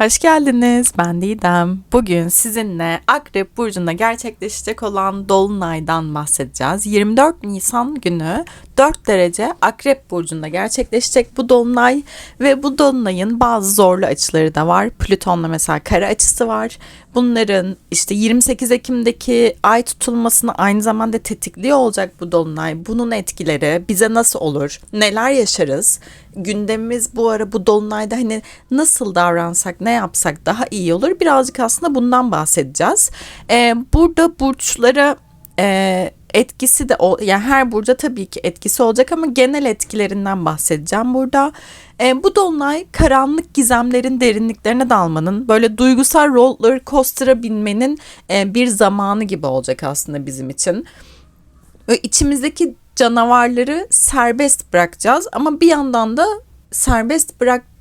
Hoş geldiniz. Ben Didem. Bugün sizinle Akrep Burcu'nda gerçekleşecek olan Dolunay'dan bahsedeceğiz. 24 Nisan günü 4 derece Akrep Burcu'nda gerçekleşecek bu Dolunay ve bu Dolunay'ın bazı zorlu açıları da var. Plüton'la mesela kara açısı var. Bunların işte 28 Ekim'deki ay tutulmasını aynı zamanda tetikliyor olacak bu Dolunay. Bunun etkileri bize nasıl olur? Neler yaşarız? Gündemimiz bu ara bu Dolunay'da hani nasıl davransak, ne yapsak daha iyi olur? Birazcık aslında bundan bahsedeceğiz. Ee, burada burçlara e, etkisi de yani her burca tabii ki etkisi olacak ama genel etkilerinden bahsedeceğim burada. E, bu dolunay karanlık gizemlerin derinliklerine dalmanın böyle duygusal roller coaster'a binmenin e, bir zamanı gibi olacak aslında bizim için. Ve içimizdeki canavarları serbest bırakacağız ama bir yandan da serbest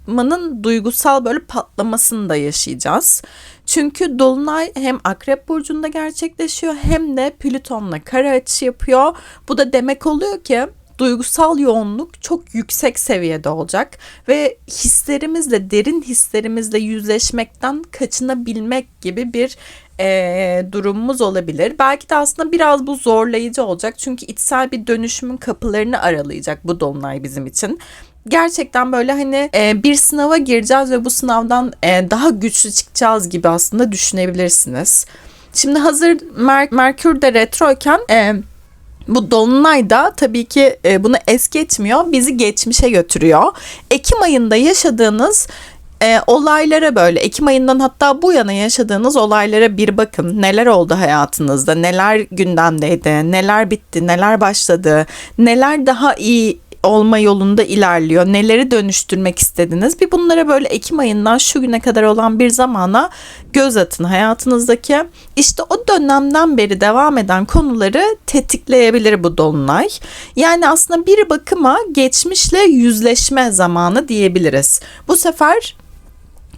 bırakmanın duygusal böyle patlamasını da yaşayacağız. Çünkü Dolunay hem Akrep Burcu'nda gerçekleşiyor hem de Plüton'la kare açı yapıyor. Bu da demek oluyor ki duygusal yoğunluk çok yüksek seviyede olacak ve hislerimizle derin hislerimizle yüzleşmekten kaçınabilmek gibi bir e, durumumuz olabilir. Belki de aslında biraz bu zorlayıcı olacak çünkü içsel bir dönüşümün kapılarını aralayacak bu dolunay bizim için gerçekten böyle hani e, bir sınava gireceğiz ve bu sınavdan e, daha güçlü çıkacağız gibi aslında düşünebilirsiniz. Şimdi hazır Mer- Merkür de retroyken e, bu dolunay da tabii ki e, bunu es geçmiyor, bizi geçmişe götürüyor. Ekim ayında yaşadığınız e, olaylara böyle Ekim ayından hatta bu yana yaşadığınız olaylara bir bakın. Neler oldu hayatınızda? Neler gündemdeydi? Neler bitti? Neler başladı? Neler daha iyi olma yolunda ilerliyor? Neleri dönüştürmek istediniz? Bir bunlara böyle Ekim ayından şu güne kadar olan bir zamana göz atın hayatınızdaki. işte o dönemden beri devam eden konuları tetikleyebilir bu dolunay. Yani aslında bir bakıma geçmişle yüzleşme zamanı diyebiliriz. Bu sefer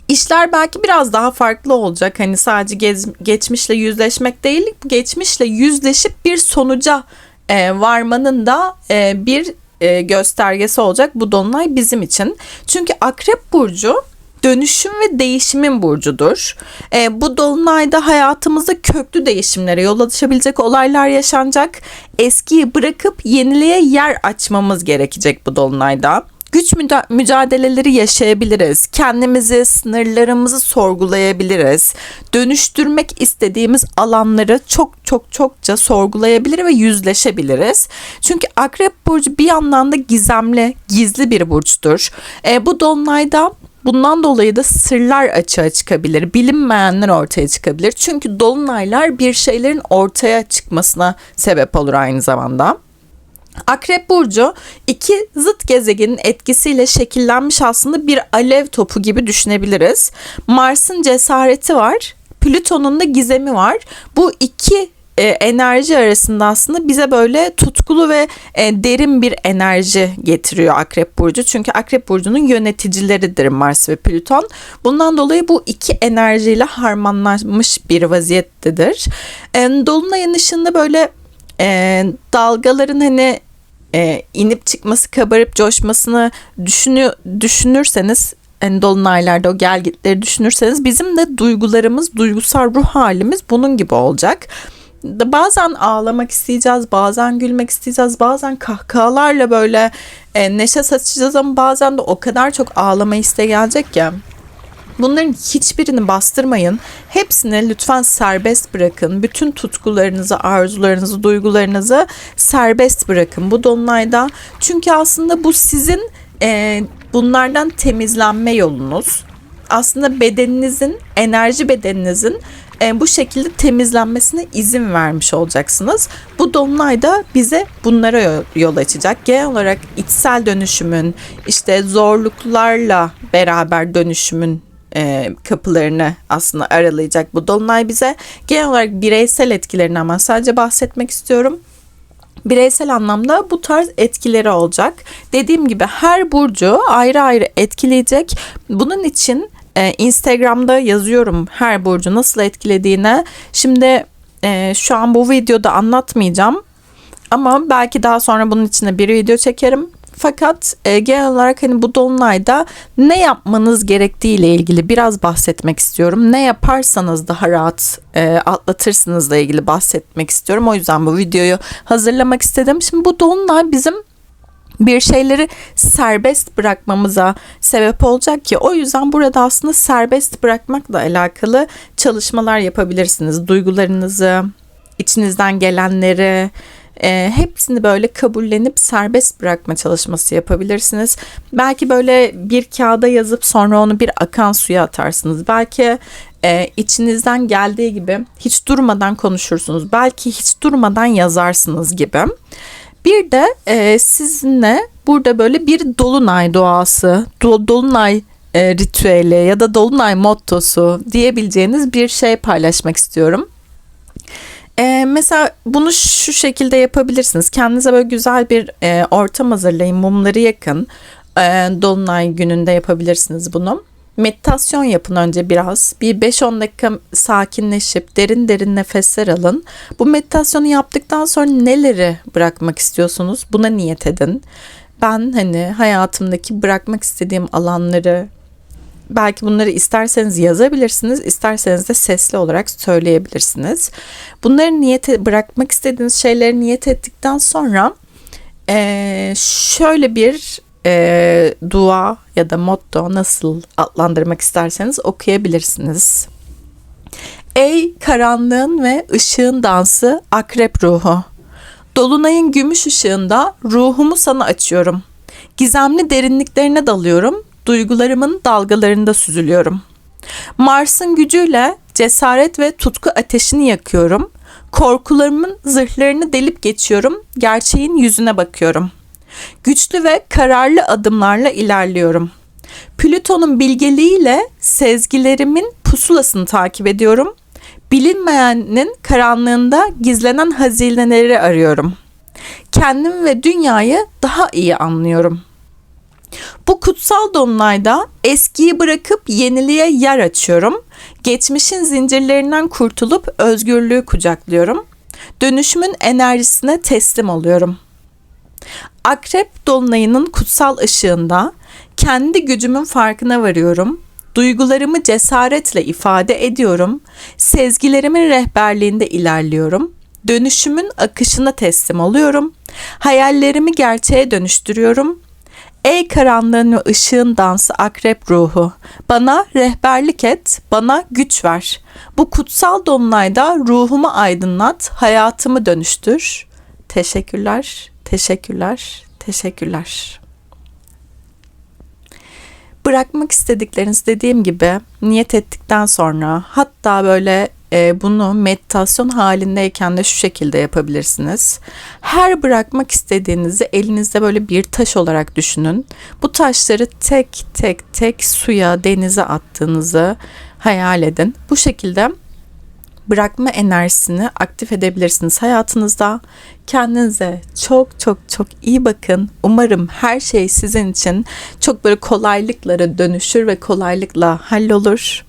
İşler belki biraz daha farklı olacak. Hani sadece gez, geçmişle yüzleşmek değil, geçmişle yüzleşip bir sonuca e, varmanın da e, bir e, göstergesi olacak bu dolunay bizim için. Çünkü Akrep burcu dönüşüm ve değişimin burcudur. E, bu dolunayda hayatımızda köklü değişimlere yol açabilecek olaylar yaşanacak. Eskiyi bırakıp yeniliğe yer açmamız gerekecek bu dolunayda güç müda- mücadeleleri yaşayabiliriz. Kendimizi, sınırlarımızı sorgulayabiliriz. Dönüştürmek istediğimiz alanları çok çok çokça sorgulayabilir ve yüzleşebiliriz. Çünkü Akrep burcu bir yandan da gizemli, gizli bir burçtur. E, bu dolunayda Bundan dolayı da sırlar açığa çıkabilir, bilinmeyenler ortaya çıkabilir. Çünkü dolunaylar bir şeylerin ortaya çıkmasına sebep olur aynı zamanda. Akrep Burcu iki zıt gezegenin etkisiyle şekillenmiş aslında bir alev topu gibi düşünebiliriz. Mars'ın cesareti var, Plüton'un da gizemi var. Bu iki e, enerji arasında aslında bize böyle tutkulu ve e, derin bir enerji getiriyor Akrep Burcu. Çünkü Akrep Burcu'nun yöneticileridir Mars ve Plüton. Bundan dolayı bu iki enerjiyle harmanlanmış bir vaziyettedir. E, Dolunayın ışığında böyle e, dalgaların hani e, inip çıkması, kabarıp coşmasını düşünü, düşünürseniz hani dolunaylarda o gelgitleri düşünürseniz bizim de duygularımız, duygusal ruh halimiz bunun gibi olacak. Bazen ağlamak isteyeceğiz, bazen gülmek isteyeceğiz, bazen kahkahalarla böyle e, neşe saçacağız ama bazen de o kadar çok ağlama isteği gelecek ki. Bunların hiçbirini bastırmayın. Hepsini lütfen serbest bırakın. Bütün tutkularınızı, arzularınızı, duygularınızı serbest bırakın bu dolunayda. Çünkü aslında bu sizin e, bunlardan temizlenme yolunuz. Aslında bedeninizin, enerji bedeninizin e, bu şekilde temizlenmesine izin vermiş olacaksınız. Bu dolunay da bize bunlara yol, açacak. Genel olarak içsel dönüşümün, işte zorluklarla beraber dönüşümün e, kapılarını aslında aralayacak bu dolunay bize. Genel olarak bireysel etkilerinden ben sadece bahsetmek istiyorum. Bireysel anlamda bu tarz etkileri olacak. Dediğim gibi her burcu ayrı ayrı etkileyecek. Bunun için e, Instagram'da yazıyorum her burcu nasıl etkilediğine. Şimdi e, şu an bu videoda anlatmayacağım. Ama belki daha sonra bunun içine bir video çekerim. Fakat e, genel olarak hani bu dolunayda ne yapmanız gerektiği ile ilgili biraz bahsetmek istiyorum. Ne yaparsanız daha rahat e, atlatırsınızla ilgili bahsetmek istiyorum. O yüzden bu videoyu hazırlamak istedim. Şimdi bu dolunay bizim bir şeyleri serbest bırakmamıza sebep olacak ki o yüzden burada aslında serbest bırakmakla alakalı çalışmalar yapabilirsiniz. Duygularınızı, içinizden gelenleri, e, hepsini böyle kabullenip serbest bırakma çalışması yapabilirsiniz. Belki böyle bir kağıda yazıp sonra onu bir akan suya atarsınız. Belki e, içinizden geldiği gibi hiç durmadan konuşursunuz. Belki hiç durmadan yazarsınız gibi. Bir de e, sizinle burada böyle bir dolunay doğası, do- dolunay e, ritüeli ya da dolunay mottosu diyebileceğiniz bir şey paylaşmak istiyorum. E, mesela bunu şu şekilde yapabilirsiniz. Kendinize böyle güzel bir e, ortam hazırlayın, mumları yakın. E, dolunay gününde yapabilirsiniz bunu. Meditasyon yapın önce biraz. Bir 5-10 dakika sakinleşip derin derin nefesler alın. Bu meditasyonu yaptıktan sonra neleri bırakmak istiyorsunuz? Buna niyet edin. Ben hani hayatımdaki bırakmak istediğim alanları belki bunları isterseniz yazabilirsiniz, isterseniz de sesli olarak söyleyebilirsiniz. Bunları niyete bırakmak istediğiniz şeyleri niyet ettikten sonra eee, şöyle bir eee, dua ya da motto nasıl adlandırmak isterseniz okuyabilirsiniz. Ey karanlığın ve ışığın dansı akrep ruhu. Dolunayın gümüş ışığında ruhumu sana açıyorum. Gizemli derinliklerine dalıyorum. Duygularımın dalgalarında süzülüyorum. Mars'ın gücüyle cesaret ve tutku ateşini yakıyorum. Korkularımın zırhlarını delip geçiyorum. Gerçeğin yüzüne bakıyorum. Güçlü ve kararlı adımlarla ilerliyorum. Plüton'un bilgeliğiyle sezgilerimin pusulasını takip ediyorum. Bilinmeyenin karanlığında gizlenen hazineleri arıyorum. Kendimi ve dünyayı daha iyi anlıyorum. Bu kutsal dolunayda eskiyi bırakıp yeniliğe yer açıyorum. Geçmişin zincirlerinden kurtulup özgürlüğü kucaklıyorum. Dönüşümün enerjisine teslim oluyorum. Akrep dolunayının kutsal ışığında kendi gücümün farkına varıyorum. Duygularımı cesaretle ifade ediyorum. Sezgilerimin rehberliğinde ilerliyorum. Dönüşümün akışına teslim oluyorum. Hayallerimi gerçeğe dönüştürüyorum. Ey karanlığın ışığın dansı akrep ruhu, bana rehberlik et, bana güç ver. Bu kutsal dolunayda ruhumu aydınlat, hayatımı dönüştür. Teşekkürler, teşekkürler, teşekkürler. Bırakmak istedikleriniz dediğim gibi niyet ettikten sonra hatta böyle e, bunu meditasyon halindeyken de şu şekilde yapabilirsiniz. Her bırakmak istediğinizi elinizde böyle bir taş olarak düşünün. Bu taşları tek tek tek suya, denize attığınızı hayal edin. Bu şekilde bırakma enerjisini aktif edebilirsiniz hayatınızda. Kendinize çok çok çok iyi bakın. Umarım her şey sizin için çok böyle kolaylıklara dönüşür ve kolaylıkla hallolur.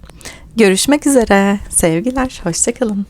Görüşmek üzere. Sevgiler. Hoşçakalın.